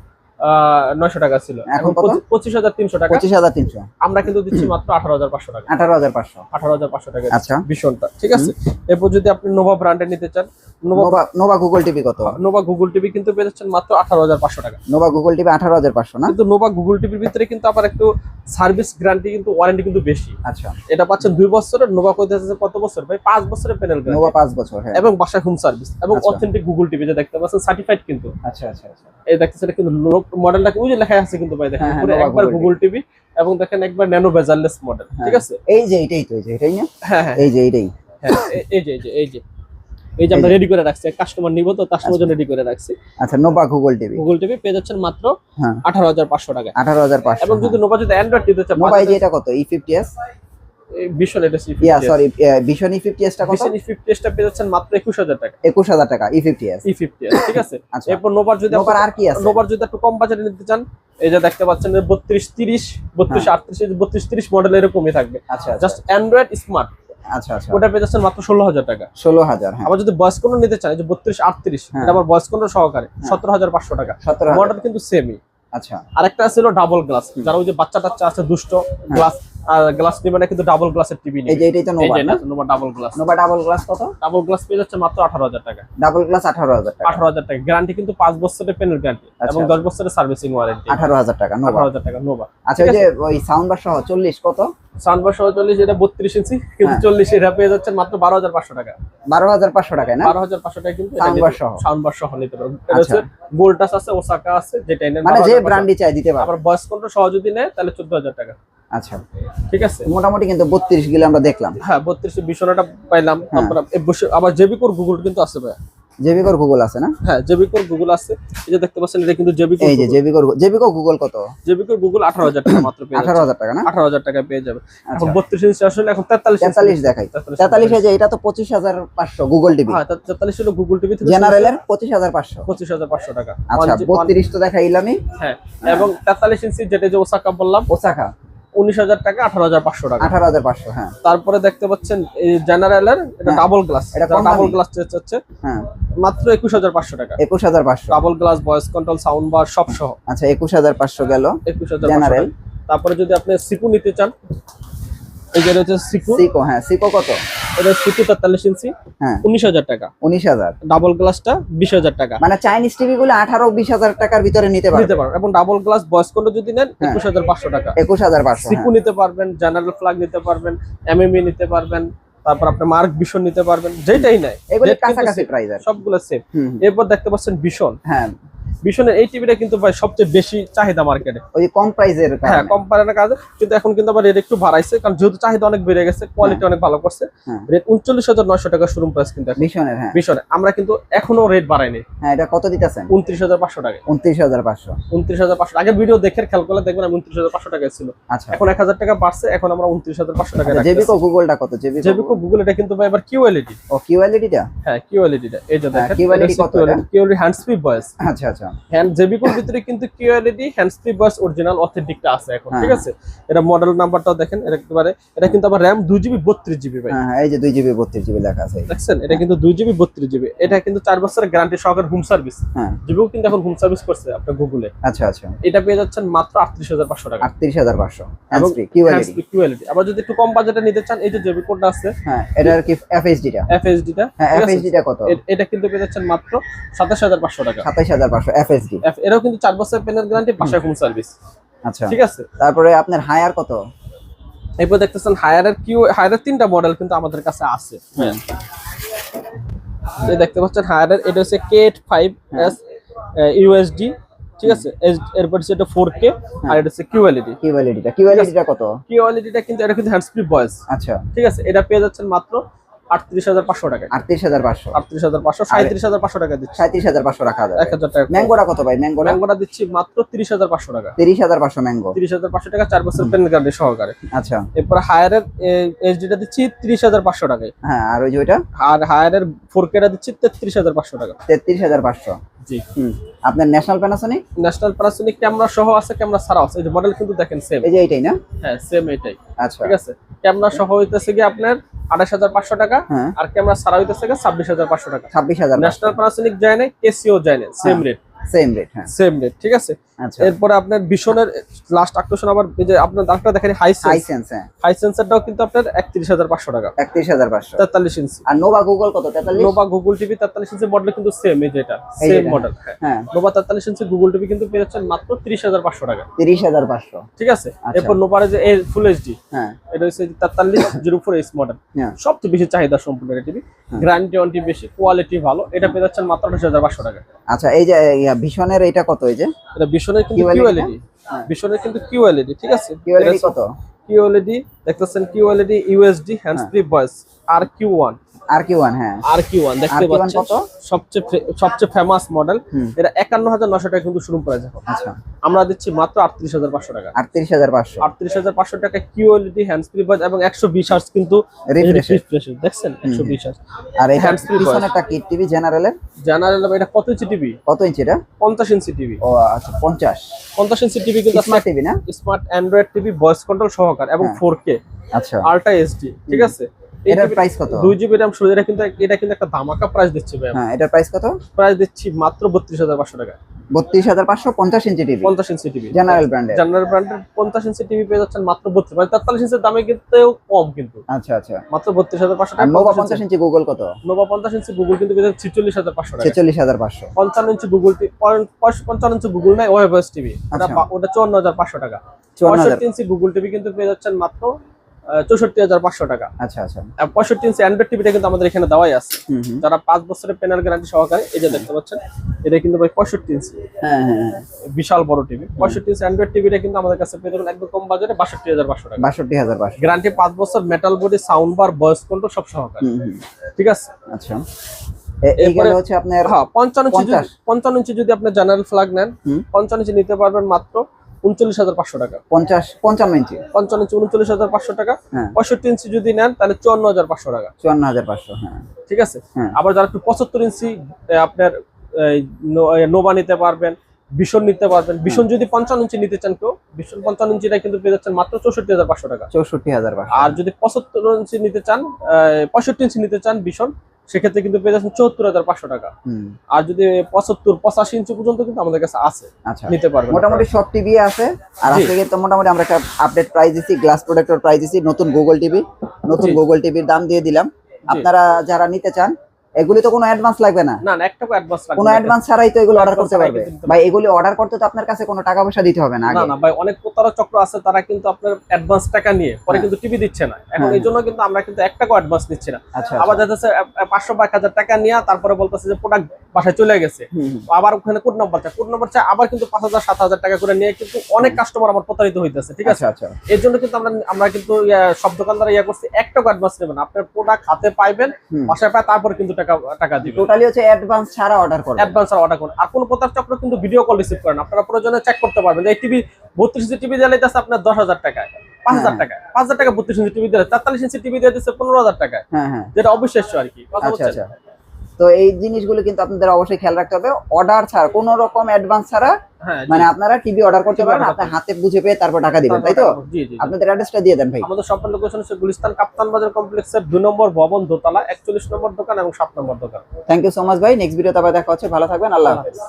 [SPEAKER 2] নয়শো টাকা ছিল।
[SPEAKER 1] এখন
[SPEAKER 2] এখন পঁচিশ হাজার তিনশো টাকা।
[SPEAKER 1] পঁচিশ হাজার তিনশো।
[SPEAKER 2] আমরা কিন্তু দিচ্ছি মাত্র আঠারো হাজার পাঁচশো টাকা।
[SPEAKER 1] আঠারো হাজার পাঁচশো।
[SPEAKER 2] আঠারো হাজার পাঁচশো টাকা
[SPEAKER 1] আচ্ছা।
[SPEAKER 2] ভীষণটা। ঠিক আছে? এরপর যদি আপনি নোভা ব্র্যান্ডের নিতে চান নোভা
[SPEAKER 1] নোভা গুগল টিভি কত?
[SPEAKER 2] নোভা গুগল টিভি কিন্তু পেয়ে যাচ্ছেন মাত্র আঠারো হাজার পাঁচশো টাকা।
[SPEAKER 1] নোভা গুগল টিভি আঠারো হাজার পাঁচশো না?
[SPEAKER 2] কিন্তু নোভা গুগল টিভির ভিতরে কিন্তু আবার একটু সার্ভিস গ্যারান্টি কিন্তু ওয়ারেন্টি কিন্তু বেশি।
[SPEAKER 1] আচ্ছা।
[SPEAKER 2] এটা পাচ্ছেন দুই বছরের নোভা কত বছর? ভাই পাঁচ বছরের প্যানেল
[SPEAKER 1] নোভা পাঁচ বছর হ্যাঁ।
[SPEAKER 2] এবং বাসায় হোম সার্ভিস এবং। অথেন্টিক গুগল টিভি যে দেখতে পাচ্ছেন সার্টিফাইড কিন্তু।
[SPEAKER 1] আচ্ছা আচ্ছা আচ্ছা।
[SPEAKER 2] এই দেখতেছেন কিন্তু মডেলটা ওই যে লেখা আছে কিন্তু ভাই দেখেন
[SPEAKER 1] হ্যাঁ, হ্যাঁ,
[SPEAKER 2] পুরো একবার গুগল টিভি এবং দেখেন একবার ন্যানো বেজারলেস মডেল ঠিক আছে?
[SPEAKER 1] এই যে এইটাই তো এই যে এটাই না?
[SPEAKER 2] হ্যাঁ হ্যাঁ।
[SPEAKER 1] এই যে এইটাই
[SPEAKER 2] হ্যাঁ এই যে এই যে এই যে। এই যে আমরা রেডি করে রাখছি কাস্টমার নিব তো কাস্টমার জন্য রেডি করে রাখছি।
[SPEAKER 1] আচ্ছা Nova Google TV
[SPEAKER 2] Google TV পেয়ে যাচ্ছেন মাত্র
[SPEAKER 1] হ্যাঁ।
[SPEAKER 2] আঠারো হাজার পাঁচশো টাকা
[SPEAKER 1] আঠারো হাজার পাঁচশো
[SPEAKER 2] এবং যদি নোভা যদি অ্যান্ড্রয়েড নিতে চান
[SPEAKER 1] নোভা এটা কত? ই ফিফটি এস
[SPEAKER 2] ভীষণ এটা
[SPEAKER 1] ইয়া সরি ভীষণ ই ফিফটি এসটা কত?
[SPEAKER 2] ভীষণ ই ফিফটি এসটা পেয়ে যাচ্ছেন মাত্র একুশ হাজার টাকা।
[SPEAKER 1] একুশ হাজার টাকা E fifty S
[SPEAKER 2] E fifty ঠিক আছে?
[SPEAKER 1] আচ্ছা।
[SPEAKER 2] এরপর নোভার যদি
[SPEAKER 1] নোভার আর কি আছে?
[SPEAKER 2] নোভার যদি একটু কম বাজারে নিতে চান এই যে দেখতে পাচ্ছেন বত্রিশ তিরিশ বত্রিশ
[SPEAKER 1] হ্যাঁ।
[SPEAKER 2] আটত্রিশ বত্রিশ তিরিশ মডেল এরকমই থাকবে।
[SPEAKER 1] আচ্ছা আচ্ছা।
[SPEAKER 2] জাস্ট অ্যান্ড্রয়েড স্মার্ট
[SPEAKER 1] আচ্ছা আচ্ছা।
[SPEAKER 2] ওটা পেয়ে যাচ্ছেন মাত্র ষোলো হাজার টাকা।
[SPEAKER 1] ষোলো হাজার হ্যাঁ।
[SPEAKER 2] আবার যদি বয়স কোনো নিতে চান যে বত্রিশ আটত্রিশ
[SPEAKER 1] হ্যাঁ।
[SPEAKER 2] এটা আবার বয়স কোনো সহকারে সতেরো হাজার পাঁচশো টাকা। মডেল কিন্তু সেমই
[SPEAKER 1] আচ্ছা।
[SPEAKER 2] আরেকটা ছিল ডাবল গ্লাস যারা ওই যে বাচ্চা টাচ্চা আছে দুষ্ট গ্লাস গ্লাস নিবে না কিন্তু ডাবল গ্লাসের টিভি
[SPEAKER 1] হ্যাঁ। এই যে এটাই তো
[SPEAKER 2] এই
[SPEAKER 1] নোভা
[SPEAKER 2] যে
[SPEAKER 1] না?
[SPEAKER 2] Nova double glass
[SPEAKER 1] Nova double glass কত?
[SPEAKER 2] ডাবল গ্লাস পেয়ে যাচ্ছে মাত্র আঠারো হাজার টাকা।
[SPEAKER 1] ডাবল গ্লাস আঠারো হাজার টাকা।
[SPEAKER 2] আঠারো হাজার টাকা। গ্যারান্টি কিন্তু পাঁচ বছরের পেনের গ্যারান্টি
[SPEAKER 1] আচ্ছা,
[SPEAKER 2] এবং দশ বছরের সার্ভিসিং ওয়ারেন্টি
[SPEAKER 1] আঠারো হাজার টাকা নোভা
[SPEAKER 2] আঠারো হাজার টাকা নোভা
[SPEAKER 1] আচ্ছা ওই যে ওই সাউন্ড বার সহ চল্লিশ কত?
[SPEAKER 2] সাউন্ড বার সহ চল্লিশ এটা বত্রিশ ইঞ্চি কিন্তু
[SPEAKER 1] হ্যাঁ।
[SPEAKER 2] চল্লিশ এটা পেয়ে যাচ্ছেন মাত্র বারো হাজার পাঁচশো টাকা।
[SPEAKER 1] বারো হাজার পাঁচশো টাকায় না?
[SPEAKER 2] বারো হাজার পাঁচশো টাকা কিন্তু
[SPEAKER 1] Sound bar সহ।
[SPEAKER 2] সাউন্ড বার সহ নিতে পারবেন। এটা
[SPEAKER 1] আচ্ছা।
[SPEAKER 2] হচ্ছে গোল্ডাস আছে ওসাকা আছে যেটা
[SPEAKER 1] মানে যে ব্র্যান্ডই চাই দিতে পারব
[SPEAKER 2] আবার বয়স কোনটা সহ যদি নেয় তাহলে চোদ্দ হাজার টাকা।
[SPEAKER 1] আচ্ছা।
[SPEAKER 2] ঠিক আছে।
[SPEAKER 1] মোটামুটি কিন্তু বত্রিশ গিলে আমরা দেখলাম।
[SPEAKER 2] হ্যাঁ বত্রিশ বিশনাটা পাইলাম।
[SPEAKER 1] হ্যাঁ।
[SPEAKER 2] এ আবার জেবিকোর গুগল কিন্তু আছে ভাই
[SPEAKER 1] জেবিকর গুগল আছে না?
[SPEAKER 2] হ্যাঁ জেবিকোর গুগল আছে। এই যে দেখতে পাচ্ছেন এটা কিন্তু জেবিকোর
[SPEAKER 1] এই যে জেবিকর জেবিকো গুগল কত?
[SPEAKER 2] জেবিকোর গুগল আঠারো হাজার টাকা মাত্র পেয়ে
[SPEAKER 1] আঠারো হাজার টাকা না?
[SPEAKER 2] আঠারো হাজার টাকা পেয়ে যাবে। এখন
[SPEAKER 1] আচ্ছা
[SPEAKER 2] বত্রিশ ইঞ্চি আসলে এখন তেতাল্লিশ
[SPEAKER 1] তেতাল্লিশ দেখাই। তেতাল্লিশ যে এটা তো পঁচিশ হাজার পাঁচশো গুগল টিভি
[SPEAKER 2] হ্যাঁ তে- তেতাল্লিশ হলো গুগল টিভি
[SPEAKER 1] জেনারেলের পঁচিশ হাজার পাঁচশো
[SPEAKER 2] পঁচিশ। হাজার পাঁচশো টাকা।
[SPEAKER 1] আচ্ছা
[SPEAKER 2] One G- one-
[SPEAKER 1] বত্রিশ তো দেখাইলামই।
[SPEAKER 2] হ্যাঁ এবং তেতাল্লিশ ইঞ্চি যেটা যে ওসাকা বললাম।
[SPEAKER 1] ওসাকা
[SPEAKER 2] উনিশ হাজার টাকা আঠারো হাজার পাঁচশো টাকা।
[SPEAKER 1] আঠারো হাজার পাঁচশো হ্যাঁ।
[SPEAKER 2] তারপরে দেখতে পাচ্ছেন এই জেনারেলের এটা। ডাবল গ্লাস
[SPEAKER 1] এটা
[SPEAKER 2] ডাবল গ্লাস হচ্ছে
[SPEAKER 1] হ্যাঁ।
[SPEAKER 2] মাত্র একুশ হাজার পাঁচশো টাকা।
[SPEAKER 1] একুশ হাজার পাঁচশো।
[SPEAKER 2] Double glass voice control sound bar সব সহ
[SPEAKER 1] আচ্ছা একুশ হাজার পাঁচশো গেল
[SPEAKER 2] একুশ হাজার
[SPEAKER 1] জেনারেল
[SPEAKER 2] তারপরে যদি আপনি সিকু নিতে চান এই যে হচ্ছে সিকু
[SPEAKER 1] সিকো হ্যাঁ সিকো কত?
[SPEAKER 2] এটা সিকু তেতাল্লিশ ইঞ্চি
[SPEAKER 1] হ্যাঁ।
[SPEAKER 2] উনিশ হাজার টাকা।
[SPEAKER 1] উনিশ হাজার।
[SPEAKER 2] ডাবল গ্লাসটা বিশ হাজার টাকা।
[SPEAKER 1] মানে চাইনিজ টিভি গুলো আঠারো বিশ হাজার টাকার ভিতরে নিতে
[SPEAKER 2] নিতে পারবেন এবং ডাবল গ্লাস ভয়েস কন্ট্রোল যদি নেন
[SPEAKER 1] হ্যাঁ।
[SPEAKER 2] একুশ হাজার পাঁচশো টাকা।
[SPEAKER 1] একুশ হাজার পাঁচশো
[SPEAKER 2] সিকু নিতে পারবেন জেনারেল ফ্ল্যাগ নিতে পারবেন এমএমই নিতে পারবেন তারপর আপনি মার্ক ভীষণ নিতে পারবেন যেটাই নাই
[SPEAKER 1] এগুলি কাছাকাছি প্রাইস
[SPEAKER 2] সবগুলো সেম
[SPEAKER 1] হুম।
[SPEAKER 2] এরপর দেখতে পাচ্ছেন ভীষণ
[SPEAKER 1] হ্যাঁ।
[SPEAKER 2] ভীষণের এই টিভিটা কিন্তু ভাই সবচেয়ে বেশি চাহিদা মার্কেটে
[SPEAKER 1] ওই কম প্রাইসের
[SPEAKER 2] হ্যাঁ কোম্পানির কাজে কিন্তু এখন কিন্তু আবার রেট একটু বাড়াইছে কারণ যেহেতু চাহিদা অনেক বেড়ে গেছে কোয়ালিটি অনেক ভালো করছে
[SPEAKER 1] হ্যাঁ।
[SPEAKER 2] রেট উনচল্লিশ হাজার নয়শো টাকা শোরুম প্রাইস কিন্তু
[SPEAKER 1] ভীষণের হ্যাঁ।
[SPEAKER 2] ভীষণে আমরা কিন্তু এখনও রেট বাড়াইনি।
[SPEAKER 1] হ্যাঁ এটা কত দিতেছেন?
[SPEAKER 2] উনত্রিশ হাজার পাঁচশো টাকা।
[SPEAKER 1] উনত্রিশ হাজার পাঁচশো।
[SPEAKER 2] উনত্রিশ হাজার পাঁচশো। আগে ভিডিও দেখে খেয়াল করলে দেখবেন উনত্রিশ হাজার পাঁচশো টাকা ছিল।
[SPEAKER 1] আচ্ছা।
[SPEAKER 2] এখন এক হাজার টাকা বাড়ছে এখন আমরা উনত্রিশ হাজার পাঁচশো টাকা
[SPEAKER 1] জেবিকো গুগলটা কত? জেবিকো
[SPEAKER 2] জেবিকো গুগল এটা কিন্তু ভাই এবার কিউএলইডি
[SPEAKER 1] ও কিউএলইডিটা
[SPEAKER 2] হ্যাঁ কিউএলইডিটা এই যে
[SPEAKER 1] হ্যাঁ,
[SPEAKER 2] দেখেন
[SPEAKER 1] QLED কত?
[SPEAKER 2] কিউএলইডি হ্যান্ড ফ্রি ভয়েস
[SPEAKER 1] আচ্ছা। আচ্ছা।
[SPEAKER 2] হ্যান্ড জেবিকোর ভিতরে কিন্তু QLED hand free voice original অথেন্টিকটা আছে এখন
[SPEAKER 1] হ্যাঁ।
[SPEAKER 2] ঠিক আছে? এটা মডেল নাম্বারটাও দেখেন এটা একেবারে এটা কিন্তু আবার জিবি বত্রিশ জিবি ভাই।
[SPEAKER 1] হ্যাঁ হ্যাঁ, এই যে দুই জিবি বত্রিশ জিবি লেখা আছে।
[SPEAKER 2] দেখছেন? এটা কিন্তু দুই জিবি বত্রিশ জিবি এটা কিন্তু চার বছরের গ্যারান্টি সহকারে হোম সার্ভিস
[SPEAKER 1] হ্যাঁ।
[SPEAKER 2] কিন্তু এখন হোম সার্ভিস করছে আপনার গুগলে
[SPEAKER 1] আচ্ছা আচ্ছা।
[SPEAKER 2] এটা পেয়ে যাচ্ছেন মাত্র আটত্রিশ হাজার পাঁচশো টাকা।
[SPEAKER 1] আটত্রিশ হাজার পাঁচশো। কিউএলইডি
[SPEAKER 2] আবার যদি একটু কম বাজেটে নিতে চান এই যে জেবি কোডটা আছে
[SPEAKER 1] হ্যাঁ এটার কি এফএসডিটা
[SPEAKER 2] এফএসডিটা
[SPEAKER 1] হ্যাঁ এফএসডিটা কত?
[SPEAKER 2] এটা কিন্তু পেয়ে যাচ্ছেন মাত্র সাতাশ হাজার পাঁচশো টাকা।
[SPEAKER 1] সাতাইশ হাজার পাঁচশো এফএসডি
[SPEAKER 2] এটাও কিন্তু চার বছরের পেনের গ্যারান্টি বাসায় হোম সার্ভিস
[SPEAKER 1] আচ্ছা।
[SPEAKER 2] ঠিক আছে?
[SPEAKER 1] তারপরে আপনার হায়ার কত?
[SPEAKER 2] এরপর দেখতেছেন হায়ারের কিউ হায়ারের তিনটা মডেল কিন্তু আমাদের কাছে আছে। হ্যাঁ। এই দেখতে পাচ্ছেন হায়ারের এটা হচ্ছে K eight five S USD ঠিক আছে? এস- এরপর হচ্ছে এটা ফোর কে আর এটা হচ্ছে কিউএলইডি
[SPEAKER 1] কিউএলইডিটা কিউএলইডিটা কত?
[SPEAKER 2] কিউএলইডিটা কিন্তু এটা কিন্তু হ্যান্ড ফ্রি ভয়েস
[SPEAKER 1] আচ্ছা।
[SPEAKER 2] ঠিক আছে? এটা পেয়ে যাচ্ছেন মাত্র আটত্রিশ হাজার পাঁচশো টাকায়
[SPEAKER 1] আটত্রিশ হাজার পাঁচশো।
[SPEAKER 2] আটত্রিশ হাজার পাঁচশো সাঁত্রিশ হাজার পাঁচশো টাকা দিচ্ছি।
[SPEAKER 1] সাঁত্রিশ হাজার পাঁচশো রাখা যাবে।
[SPEAKER 2] এক হাজার টাকা
[SPEAKER 1] ম্যাঙ্গোটা কত ভাই ম্যাঙ্গোটা?
[SPEAKER 2] দিচ্ছি মাত্র তিরিশ হাজার পাঁচশো টাকা।
[SPEAKER 1] তিরিশ হাজার পাঁচশো ম্যাঙ্গো।
[SPEAKER 2] তিরিশ হাজার পাঁচশো টাকা চার বছর পেন গ্যারান্টি সহকারে।
[SPEAKER 1] আচ্ছা।
[SPEAKER 2] এরপর হায়ারের এইচডিটা দিচ্ছি তিরিশ হাজার পাঁচশো টাকায়।
[SPEAKER 1] হ্যাঁ আর ওই যে ওইটা?
[SPEAKER 2] আর হায়ারের ফোর কেটা দিচ্ছি তেত্রিশ হাজার পাঁচশো টাকা।
[SPEAKER 1] তেত্রিশ হাজার পাঁচশো।
[SPEAKER 2] জি।
[SPEAKER 1] আপনার National Panasonic
[SPEAKER 2] National Panasonic camera সহ আছে ক্যামেরা ছাড়াও আছে। এই যে মডেল কিন্তু দেখেন সেম
[SPEAKER 1] এই যে এইটাই না?
[SPEAKER 2] হ্যাঁ সেম
[SPEAKER 1] আচ্ছা।
[SPEAKER 2] ঠিক আছে? ক্যামেরা সহ হইতেছে আপনার আঠাশ হাজার পাঁচশো টাকা আর ক্যামেরা সারা হইতেছে ছাব্বিশ হাজার পাঁচশো টাকা।
[SPEAKER 1] ছাব্বিশ হাজার
[SPEAKER 2] ন্যাশনাল প্যানাসোনিক যায় না কেসিও যায় না সেম
[SPEAKER 1] হ্যাঁ।
[SPEAKER 2] রেট
[SPEAKER 1] সেম রেট হ্যাঁ।
[SPEAKER 2] সেম রেট ঠিক আছে?
[SPEAKER 1] আচ্ছা।
[SPEAKER 2] এরপরে আপনার ভীষণের লাস্ট আকর্ষণ আবার এই যে আপনার দামটা দেখেন হাই
[SPEAKER 1] হাই
[SPEAKER 2] সেন্স
[SPEAKER 1] সেন্স হ্যাঁ।
[SPEAKER 2] হাই সেন্সারটাও কিন্তু আপনার একত্রিশ হাজার পাঁচশো টাকা।
[SPEAKER 1] একত্রিশ হাজার পাঁচশো।
[SPEAKER 2] তেতাল্লিশ ইঞ্চি
[SPEAKER 1] আর নোভা গুগল কত? তেতাল্লিশ?
[SPEAKER 2] নোভা গুগল টিভি তেতাল্লিশ ইঞ্চি মডেল কিন্তু সেম এই যেটা সেম মডেল
[SPEAKER 1] হ্যাঁ।
[SPEAKER 2] নোভা তেতাল্লিশ ইঞ্চি গুগল টিভি কিন্তু পেয়ে যাচ্ছেন মাত্র তিরিশ হাজার পাঁচশো টাকা।
[SPEAKER 1] তিরিশ হাজার পাঁচশো।
[SPEAKER 2] ঠিক আছে?
[SPEAKER 1] আচ্ছা।
[SPEAKER 2] এরপর নোভার যে ফুল এইচডি
[SPEAKER 1] হ্যাঁ।
[SPEAKER 2] এটা হচ্ছে তেতাল্লিশ জিরো ফোর এইচ মডেল
[SPEAKER 1] হ্যাঁ।
[SPEAKER 2] সবচেয়ে বেশি চাহিদা সম্পূর্ণ টিভি
[SPEAKER 1] হ্যাঁ।
[SPEAKER 2] গ্যারান্টি ওয়ারেন্টি বেশি কোয়ালিটি ভালো এটা পেয়ে যাচ্ছেন মাত্র আঠাশ হাজার পাঁচশো টাকা।
[SPEAKER 1] আচ্ছা এই যে ইয়া, এটা কত এই যে?
[SPEAKER 2] এটা বিশনের কিন্তু
[SPEAKER 1] কিউ
[SPEAKER 2] কিউএলইডি
[SPEAKER 1] হ্যাঁ।
[SPEAKER 2] বিশনের কিন্তু কিউএলইডি ঠিক আছে?
[SPEAKER 1] কিউএলইডি কত?
[SPEAKER 2] কিউএলইডি দেখতেছেন QLED USD hands free voice আর কিউ
[SPEAKER 1] হ্যাঁ।
[SPEAKER 2] দেখতে
[SPEAKER 1] RQ1
[SPEAKER 2] পাচ্ছেন?
[SPEAKER 1] কত?
[SPEAKER 2] সবচেয়ে সবচেয়ে ফেমাস মডেল এটা একান্ন হাজার নশো টাকা কিন্তু শুরু প্রাইস এখন।
[SPEAKER 1] আচ্ছা।
[SPEAKER 2] আমরা দিচ্ছি মাত্র আটত্রিশ হাজার পাঁচশো টাকা।
[SPEAKER 1] আটত্রিশ হাজার পাঁচশো।
[SPEAKER 2] আটত্রিশ হাজার পাঁচশো টাকা কিউএলইডি ফ্রি এবং কিন্তু
[SPEAKER 1] রিফ্রেশ
[SPEAKER 2] দেখছেন?
[SPEAKER 1] আর কি টিভি জেনারেলের
[SPEAKER 2] জানারেল এটা কত ইঞ্চি টিভি
[SPEAKER 1] কত ইঞ্চি এটা?
[SPEAKER 2] পঞ্চাশ ইঞ্চি টিভি
[SPEAKER 1] ও আচ্ছা
[SPEAKER 2] ইঞ্চি টিভি কিন্তু
[SPEAKER 1] স্মার্ট টিভি না?
[SPEAKER 2] Smart Android TV voice control সহকার এবং
[SPEAKER 1] হ্যাঁ। আচ্ছা।
[SPEAKER 2] আল্ট্রা এইচডি ঠিক আছে?
[SPEAKER 1] এটার প্রাইস কত?
[SPEAKER 2] দুই জিবি র্যাম শুরু এটা কিন্তু এটা কিন্তু একটা ধামাকা প্রাইস দিচ্ছি ভাই
[SPEAKER 1] হ্যাঁ এটার প্রাইস কত?
[SPEAKER 2] প্রাইস দিচ্ছি মাত্র বত্রিশ হাজার পাঁচশো টাকা।
[SPEAKER 1] বত্রিশ হাজার পাঁচশো পঞ্চাশ ইঞ্চি টিভি
[SPEAKER 2] পঞ্চাশ ইঞ্চি টিভি
[SPEAKER 1] জেনারেল ব্র্যান্ডের
[SPEAKER 2] জেনারেল ব্র্যান্ডের পঞ্চাশ ইঞ্চি টিভি পেয়ে যাচ্ছেন মাত্র বত্রিশ মানে তেতাল্লিশ ইঞ্চির দামে কিন্তু কম কিন্তু।
[SPEAKER 1] আচ্ছা আচ্ছা।
[SPEAKER 2] মাত্র বত্রিশ হাজার পাঁচশো
[SPEAKER 1] আর
[SPEAKER 2] টাকা
[SPEAKER 1] নোভা পঞ্চাশ ইঞ্চি গুগল কত?
[SPEAKER 2] নোভা পঞ্চাশ ইঞ্চি গুগল কিন্তু পেয়ে যাচ্ছে ছিচল্লিশ হাজার পাঁচশো টাকা।
[SPEAKER 1] ছেচল্লিশ হাজার পাঁচশো।
[SPEAKER 2] পঞ্চান্ন ইঞ্চি গুগল পঞ্চান্ন ইঞ্চি গুগল নাই ওয়েবএস টিভি ওটা
[SPEAKER 1] আচ্ছা।
[SPEAKER 2] বা- ওটা চুয়ান্ন হাজার পাঁচশো টাকা।
[SPEAKER 1] চুয়ান্ন হাজার।
[SPEAKER 2] পঁয়ষট্টি ইঞ্চি গুগল টিভি কিন্তু পেয়ে যাচ্ছেন মাত্র চৌষট্টি হাজার পাঁচশো টাকা।
[SPEAKER 1] আচ্ছা আচ্ছা।
[SPEAKER 2] পঁয়ষট্টি ইঞ্চি অ্যান্ড্রয়েড টিভিটা কিন্তু আমাদের এখানে দেওয়াই আছে। যারা পাঁচ বছরের পেনাল গ্যারান্টি সহকারে এই যে দেখতে পাচ্ছেন এটা কিন্তু ভাই পঁয়ষট্টি ইঞ্চি।
[SPEAKER 1] হ্যাঁ হ্যাঁ হ্যাঁ।
[SPEAKER 2] বিশাল বড় টিভি পঁয়ষট্টি ইঞ্চি অ্যান্ড্রয়েড টিভিটা কিন্তু আমাদের কাছে পেয়ে যাবেন একদম কম বাজারে বাষট্টি হাজার পাঁচশো টাকা।
[SPEAKER 1] বাষট্টি হাজার পাঁচশো।
[SPEAKER 2] গ্যারান্টি পাঁচ বছর metal body sound bar voice control সব সহকারে। ঠিক আছে?
[SPEAKER 1] আচ্ছা।
[SPEAKER 2] এরপরে-
[SPEAKER 1] হচ্ছে আপনার
[SPEAKER 2] হ্যাঁ পঞ্চান্ন ইঞ্চি যদি-
[SPEAKER 1] 50
[SPEAKER 2] পঞ্চান্ন ইঞ্চি যদি আপনি জেনারেল ফ্ল্যাগ নেন। পঞ্চান্ন ইঞ্চি নিতে পারবেন মাত্র উনচল্লিশ হাজার পাঁচশো টাকা।
[SPEAKER 1] পঞ্চাশ পঞ্চান্ন ইঞ্চি।
[SPEAKER 2] পঞ্চান্ন ইঞ্চি উনচল্লিশ হাজার পাঁচশো টাকা।
[SPEAKER 1] হ্যাঁ।
[SPEAKER 2] পঁয়ষট্টি ইঞ্চি যদি নেন তাহলে চুয়ান্ন হাজার পাঁচশো টাকা।
[SPEAKER 1] চুয়ান্ন হাজার পাঁচশো হ্যাঁ।
[SPEAKER 2] ঠিক আছে?
[SPEAKER 1] হ্যাঁ।
[SPEAKER 2] আবার যারা একটু পঁচাত্তর ইঞ্চি আপনার নোবা নিতে পারবেন ভীষণ নিতে পারবেন। ভীষণ যদি পঞ্চান্ন ইঞ্চি নিতে চান কেউ ভীষণ পঞ্চান্ন ইঞ্চিটা কিন্তু পেয়ে যাচ্ছেন মাত্র চৌষট্টি হাজার পাঁচশো টাকা।
[SPEAKER 1] চৌষট্টি হাজার
[SPEAKER 2] আর যদি পঁচাত্তর ইঞ্চি নিতে চান পঁয়ষট্টি ইঞ্চি নিতে চান ভীষণ সেক্ষেত্রে কিন্তু পেয়ে যাচ্ছেন চৌত্তর হাজার পাঁচশো টাকা। আর যদি পঁচাত্তর পঁচাশি ইঞ্চি পর্যন্ত কিন্তু আমাদের কাছে আছে
[SPEAKER 1] আচ্ছা।
[SPEAKER 2] নিতে পারবেন
[SPEAKER 1] মোটামুটি সব টিভি আছে। আর। আজকে তো মোটামুটি আমরা একটা আপডেট প্রাইস দিচ্ছি গ্লাস প্রোডাক্টর প্রাইস দিচ্ছি নতুন গুগল টিভি নতুন গুগল টিভির দাম দিয়ে দিলাম। আপনারা যারা নিতে চান এগুলি তো কোনো অ্যাডভান্স লাগবে না।
[SPEAKER 2] না না একটা অ্যাডভান্স লাগবে
[SPEAKER 1] কোনো অ্যাডভান্স ছাড়াই তো এগুলো অর্ডার করতে পারবে। ভাই এগুলি অর্ডার করতে তো আপনার কাছে কোনো টাকা পয়সা দিতে হবে না
[SPEAKER 2] না না ভাই অনেক প্রতারক চক্র আছে তারা কিন্তু আপনার অ্যাডভান্স টাকা নিয়ে পরে
[SPEAKER 1] হ্যাঁ।
[SPEAKER 2] কিন্তু টিভি দিচ্ছে না। এখন
[SPEAKER 1] হ্যাঁ।
[SPEAKER 2] এই জন্য কিন্তু আমরা কিন্তু এক টাকাও অ্যাডভান্স নিচ্ছি না।
[SPEAKER 1] আচ্ছা
[SPEAKER 2] আবার যাচ্ছে পাঁচশো বা এক হাজার টাকা নিয়ে তারপরে বলতেছে যে প্রোডাক্ট বাসায় চলে গেছে। আবার ওখানে কোড নাম্বার চাই। কোড নাম্বার চাই আবার কিন্তু পাঁচ হাজার সাত হাজার টাকা করে নিয়ে কিন্তু অনেক কাস্টমার আমার প্রতারিত হইতেছে ঠিক আছে?
[SPEAKER 1] আচ্ছা আচ্ছা।
[SPEAKER 2] এর জন্য কিন্তু আমরা আমরা কিন্তু সব দোকানদার ইয়া করছি এক টাকা অ্যাডভান্স নেবেন আপনার প্রোডাক্ট হাতে পাইবেন। বাসায় পায় তারপরে কিন্তু টাকা টাকা দিবেন।
[SPEAKER 1] টোটালি হচ্ছে অ্যাডভান্স ছাড়া অর্ডার করবে
[SPEAKER 2] অ্যাডভান্স ছাড়া অর্ডার করুন। আর কোনো চক্র কিন্তু ভিডিও কল রিসিভ করেন আপনারা প্রয়োজনে চেক করতে পারবেন এই টিভি বত্রিশ ইঞ্চি টিভি দিয়ে আপনার দশ হাজার টাকায়। পাঁচ হাজার
[SPEAKER 1] হ্যাঁ।
[SPEAKER 2] পাঁচ হাজার টাকা বত্রিশ ইঞ্চি টিভি দিয়ে তেতাল্লিশ ইঞ্চি টিভি দিয়ে দিচ্ছে পনেরো হাজার টাকায়।
[SPEAKER 1] হ্যাঁ হ্যাঁ।
[SPEAKER 2] যেটা অবিশ্বাস্য আর কি। কথা
[SPEAKER 1] আচ্ছা
[SPEAKER 2] বলছেন?
[SPEAKER 1] আচ্ছা। তো এই জিনিসগুলো কিন্তু আপনাদের অবশ্যই খেয়াল রাখতে হবে। অর্ডার ছাড়া কোনো রকম অ্যাডভান্স ছাড়া
[SPEAKER 2] হ্যাঁ
[SPEAKER 1] মানে আপনারা টিভি অর্ডার করতে পারেন
[SPEAKER 2] আপনি
[SPEAKER 1] আপনার হাতে বুঝে পেয়ে তারপর টাকা দিবেন তাই তো। আপনাদের অ্যাড্রেসটা দিয়ে দেন ভাই।
[SPEAKER 2] আমাদের সম্পূর্ণ লোকেশন হচ্ছে গুলিস্তান কাপ্তান বাজার কমপ্লেক্সের 2 নম্বর ভবন দোতলা একচল্লিশ নম্বর দোকান এবং 7 নম্বর দোকান।
[SPEAKER 1] থ্যাংক ইউ সো মাচ ভাই। নেক্সট ভিডিওতে আবার দেখা হচ্ছে। ভালো থাকবেন। আল্লাহ হাফেজ।